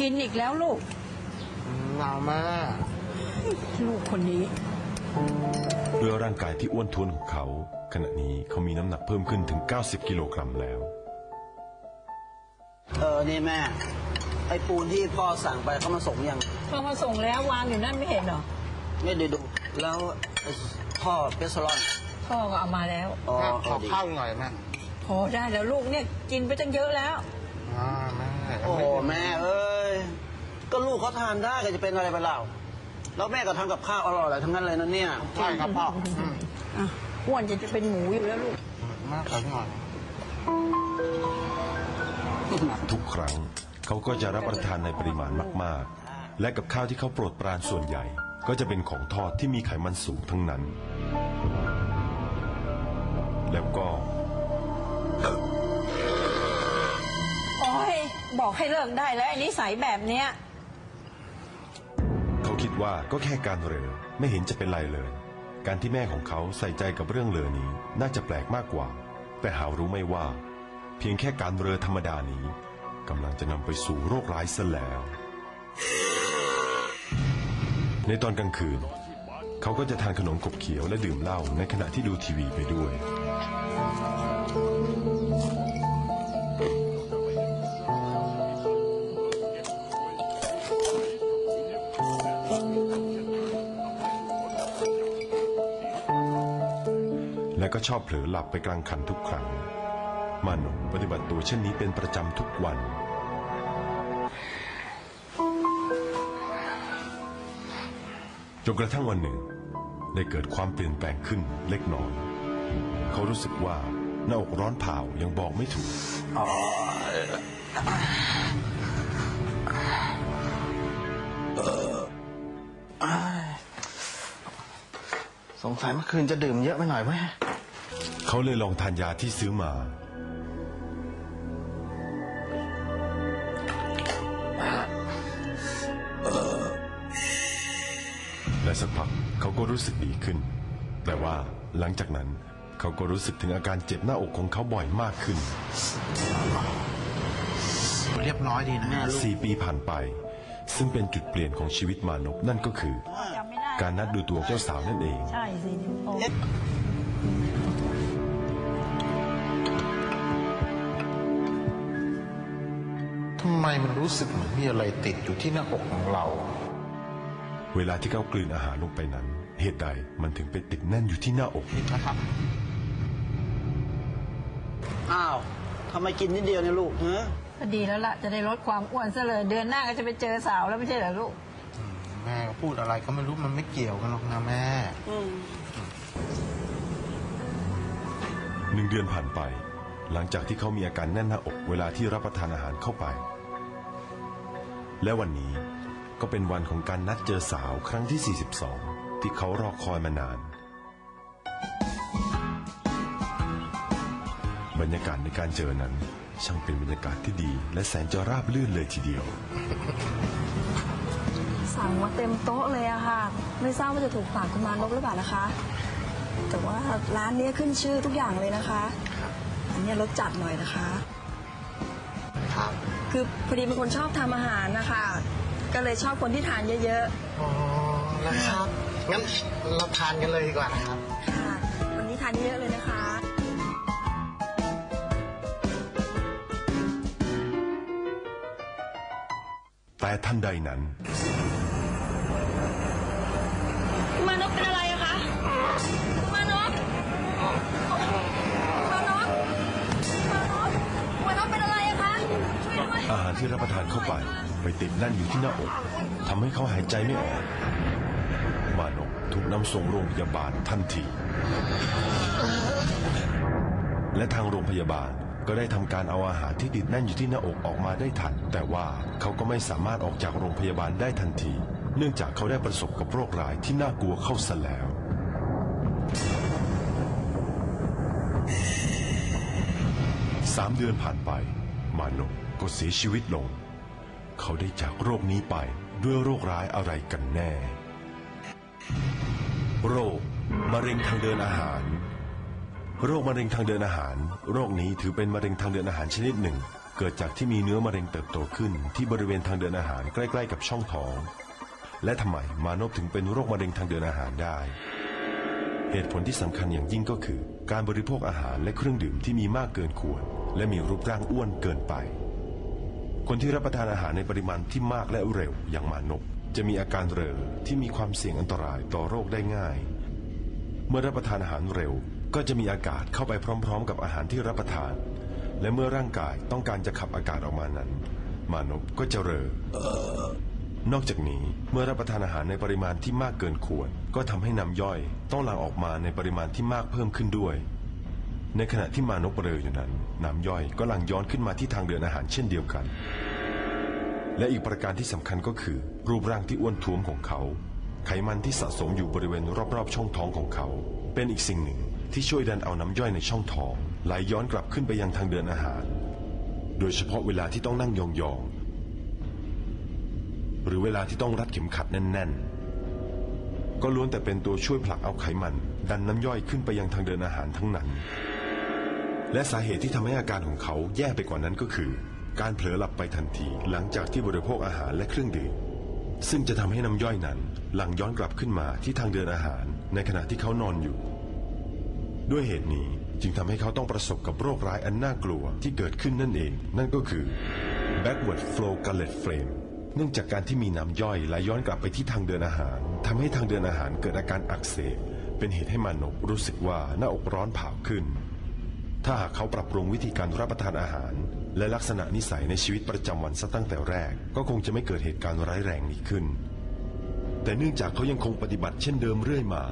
กินอีกแล้วลูกเมาแม่ลูกคนนี้ด้วยร่างกายที่อ้วนท้วนของเขา ขณะนี้เขามีน้ำหนักเพิ่มขึ้นถึง 90 กิโลกรัมแล้ว เออ นี่แม่ ไอ้ปูนที่พ่อสั่งไปเขามาส่งยังพอมาส่งแล้ววางอยู่นั่นไม่เห็นเหรอ ไม่ได้ดู แล้วไอ้พ่อเปสซอลอน พ่อก็เอามาแล้วอ๋อแม่ขเอออดีข้าวหน่อยแม่พอได้แล้วลูกเนี่ยกินไปตั้งเยอะแล้วอ่าแม่โอ้โหแม่เอ้ยก็ลูก เขาทานได้ก็จะเป็นอะไรไปเล่าแล้วแม่ก็ทำกับข้าวอร่อยๆทั้งนั้นเลยนะเนี่ยใช่ครับพ่ออืมอะอ้วนจะจะเป็นหมูอยู่แล้วลูกแม่ขอหน่อยทุกครั้งเขาก็จะรับประทานในปริมาณมาก ๆ และกับข้าวที่เขาโปรดปรานส่วนใหญ่ ก็จะเป็นของทอดที่มีไขมันสูงทั้งนั้น แล้วก็ โอ้ยบอกให้เลิกได้แล้วไอ้นิสัยแบบเนี้ยเขา คิดว่าก็แค่การเรอไม่เห็นจะเป็นไรเลย การที่แม่ของเขาใส่ใจกับเรื่องเลอนี้น่าจะแปลกมากกว่า แต่หารู้ไม่ว่า เพียงแค่การเรือธรรมดานี้กำลังจะนำไปสู่โรคร้ายซะแล้ว ในตอนกลางคืน เขาก็จะทานขนมขบเขียวและดื่มเหล้าในขณะที่ดูทีวีไปด้วย และก็ชอบเผลอหลับไปกลางคันทุกครั้งมานพปฏิบัติตัวเช่นนี้เป็นประจำทุกวัน จนกระทั่งวันหนึ่ง ได้เกิดความเปลี่ยนแปลงขึ้นเล็กน้อย เขารู้สึกว่าหน้าอกร้อนเผายังบอกไม่ถูก สงสัยเมื่อคืนจะดื่มเยอะไปหน่อยแม่ เขาเลยลองทานยาที่ซื้อมา และสักพักเขาก็รู้สึกดีขึ้น แต่ว่าหลังจากนั้นเขาก็รู้สึกถึงอาการเจ็บหน้าอกของเขาบ่อยมากขึ้น เรียบร้อยดีนะสี่ปีผ่านไป ซึ่งเป็นจุดเปลี่ยนของชีวิตมานพนั่นก็คือ จำไม่ได้การนัดดูตัวเจ้าสาวนั่นเอง ใช่สิโอ้ทำไมมันรู้สึกเหมือนมีอะไรติดอยู่ที่หน้าอกของเรา เวลาที่เขากลืนอาหารลงไปนั้น เหตุใดมันถึงไปติดแน่นอยู่ที่หน้าอก ผิดนะครับ อ้าวทำไมกินนิดเดียวเนี่ยลูกฮะก็ดีแล้วล่ะ จะได้ลดความอ้วนซะเลย เดือนหน้าก็จะไปเจอสาวแล้วไม่ใช่เหรอลูก แม่ก็พูดอะไรก็ไม่รู้มันไม่เกี่ยวกันหรอกนะแม่ หนึ่งเดือนผ่านไป หลังจากที่เขามีอาการแน่นหน้าอกเวลาที่รับประทานอาหารเข้าไป และวันนี้ก็เป็นวันของการนัดเจอสาวครั้งที่ 42 ที่เขารอคอยมานาน บรรยากาศในการเจอนั้น ช่างเป็นบรรยากาศที่ดี และแสนจะราบลื่นเลยทีเดียว สั่งมาเต็มโต๊ะเลยอะค่ะ ไม่ทราบว่าจะถูกปากคุณมานพหรือเปล่านะคะ แต่ว่าร้านนี้ขึ้นชื่อทุกอย่างเลยนะคะ อันนี้รสจัดหน่อยนะคะ ครับคือพอดีเป็นคนชอบทำอาหารนะคะ ก็เลยชอบคนที่ทานเยอะอ๋อนะครับงั้นเราทานกันเลยดีกว่านะครับ ๆ ค่ะ วันนี้ทานเยอะเลยนะคะ แต่ทันใดนั้น ที่รับประทานเข้าไป ไปติดแน่นอยู่ที่หน้าอกทำให้เขาหายใจไม่ออก มานพถูกนำส่งโรงพยาบาลทันที และทางโรงพยาบาลก็ได้ทำการเอาอาหารที่ติดแน่นอยู่ที่หน้าอกออกมาได้ทัน แต่ว่าเขาก็ไม่สามารถออกจากโรงพยาบาลได้ทันที เนื่องจากเขาได้ประสบกับโรคร้ายที่น่ากลัวเข้าซะแล้วสามเดือนผ่านไป มานพ ก็เสียชีวิตลง เขาได้จากโรคนี้ไปด้วยโรคร้ายอะไรกันแน่ โรคมะเร็งทางเดินอาหาร โรคมะเร็งทางเดินอาหาร โรคนี้ถือเป็นมะเร็งทางเดินอาหารชนิดหนึ่ง เกิดจากที่มีเนื้อมะเร็งเติบโตขึ้นที่บริเวณทางเดินอาหารใกล้ ๆ กับช่องท้อง และทำไมมานพถึงเป็นโรคมะเร็งทางเดินอาหารได้ เหตุผลที่สำคัญอย่างยิ่งก็คือ การบริโภคอาหารและเครื่องดื่มที่มีมากเกินควร และมีรูปร่างอ้วนเกินไป คนที่รับประทานอาหารในปริมาณที่มากและเร็วอย่างมานพจะมีอาการเรอที่มีความเสี่ยงอันตรายต่อโรคได้ง่าย เมื่อรับประทานอาหารเร็วก็จะมีอากาศเข้าไปพร้อม ๆ กับอาหารที่รับประทาน และเมื่อร่างกายต้องการจะขับอากาศออกมานั้น มานพก็จะเรอนอกจากนี้เมื่อรับประทานอาหารในปริมาณที่มากเกินควร ก็ทำให้น้ำย่อย ต้องหลั่งออกมาในปริมาณที่มากเพิ่มขึ้นด้วย ในขณะที่มานพเรออยู่นั้นน้ำย่อยก็หลั่งย้อนขึ้นมาที่ทางเดินอาหารเช่นเดียวกัน และอีกประการที่สำคัญก็คือ รูปร่างที่อ้วนท้วมของเขา ไขมันที่สะสมอยู่บริเวณรอบๆ ช่องท้องของเขา เป็นอีกสิ่งหนึ่งที่ช่วยดันเอาน้ำย่อยในช่องท้องไหลย้อนกลับขึ้นไปยังทางเดินอาหาร โดยเฉพาะเวลาที่ต้องนั่งยองๆหรือเวลาที่ต้องรัดเข็มขัดแน่น ๆก็ล้วนแต่เป็นตัวช่วยผลักเอาไขมัน ดันน้ำย่อยขึ้นไปยังทางเดินอาหารทั้งนั้น และสาเหตุที่ทำให้อาการของเขาแย่ไปกว่านั้นก็คือ การเผลอหลับไปทันทีหลังจากที่บริโภคอาหารและเครื่องดื่มซึ่งจะทำให้น้ำย่อยนั้นหลั่งย้อนกลับขึ้นมาที่ทางเดินอาหารในขณะที่เขานอนอยู่ ด้วยเหตุนี้จึงทำให้เขาต้องประสบกับโรคร้ายอันน่ากลัวที่เกิดขึ้นนั่นเอง นั่นก็คือ backward flow gullet flame เนื่องจากการที่มีน้ำย่อยไหลย้อนกลับไปที่ทางเดินอาหารทำให้ทางเดินอาหารเกิดอาการอักเสบเป็นเหตุให้มานพรู้สึกว่าหน้าอกร้อนเผาขึ้น ถ้าหากเขาปรับปรุงวิธีการรับประทานอาหาร และลักษณะนิสัยในชีวิตประจำวันซะตั้งแต่แรก ก็คงจะไม่เกิดเหตุการณ์ร้ายแรงนี้ขึ้น แต่เนื่องจากเขายังคงปฏิบัติเช่นเดิมเรื่อยมา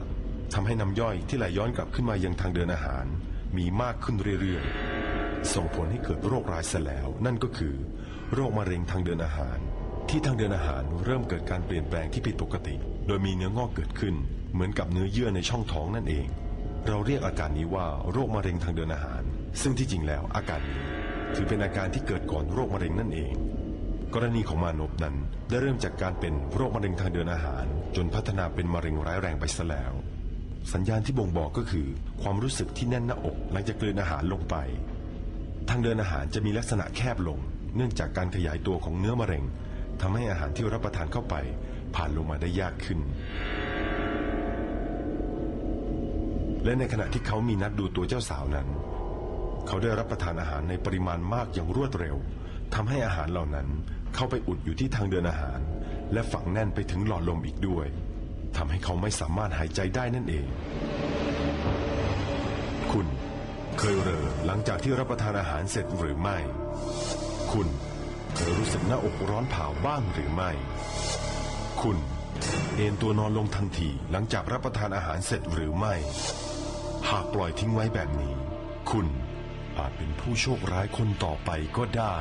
ทำให้น้ำย่อยที่ไหลย้อนกลับขึ้นมายังทางเดินอาหาร มีมากขึ้นเรื่อยๆ ส่งผลให้เกิดโรคร้ายซะแล้ว นั่นก็คือ โรคมะเร็งทางเดินอาหาร ที่ทางเดินอาหารเริ่มเกิดการเปลี่ยนแปลงที่ผิดปกติ โดยมีเนื้องอกเกิดขึ้น เหมือนกับเนื้อเยื่อในช่องท้องนั่นเอง เราเรียกอาการนี้ว่าโรคมะเร็งทางเดินอาหาร ซึ่งที่จริงแล้วอาการนี้ถือเป็นอาการที่เกิดก่อนโรคมะเร็งนั่นเอง กรณีของมานพนั้นได้เริ่มจากการเป็นโรคมะเร็งทางเดินอาหาร จนพัฒนาเป็นมะเร็งร้ายแรงไปซะแล้ว สัญญาณที่บ่งบอกก็คือ ความรู้สึกที่แน่นหน้าอกหลังจากกลืนอาหารลงไป ทางเดินอาหารจะมีลักษณะแคบลง เนื่องจากการขยายตัวของเนื้อมะเร็งทำให้อาหารที่รับประทานเข้าไป ผ่านลงมาได้ยากขึ้น และในขณะที่เขามีนัดดูตัวเจ้าสาวนั้น เขาได้รับประทานอาหารในปริมาณมากอย่างรวดเร็วทำให้อาหารเหล่านั้นเข้าไปอุดอยู่ที่ทางเดินอาหาร และฝังแน่นไปถึงหลอดลมอีกด้วยทำให้เขาไม่สามารถหายใจได้นั่นเอง คุณเคยเรอหลังจากที่รับประทานอาหารเสร็จหรือไม่ คุณเคยรู้สึกหน้าอกร้อนเผาบ้างหรือไม่ คุณเอนตัวนอนลงทันทีหลังจากรับประทานอาหารเสร็จหรือไม่ หากปล่อยทิ้งไว้แบบนี้ คุณอาจเป็นผู้โชคร้ายคนต่อไปก็ได้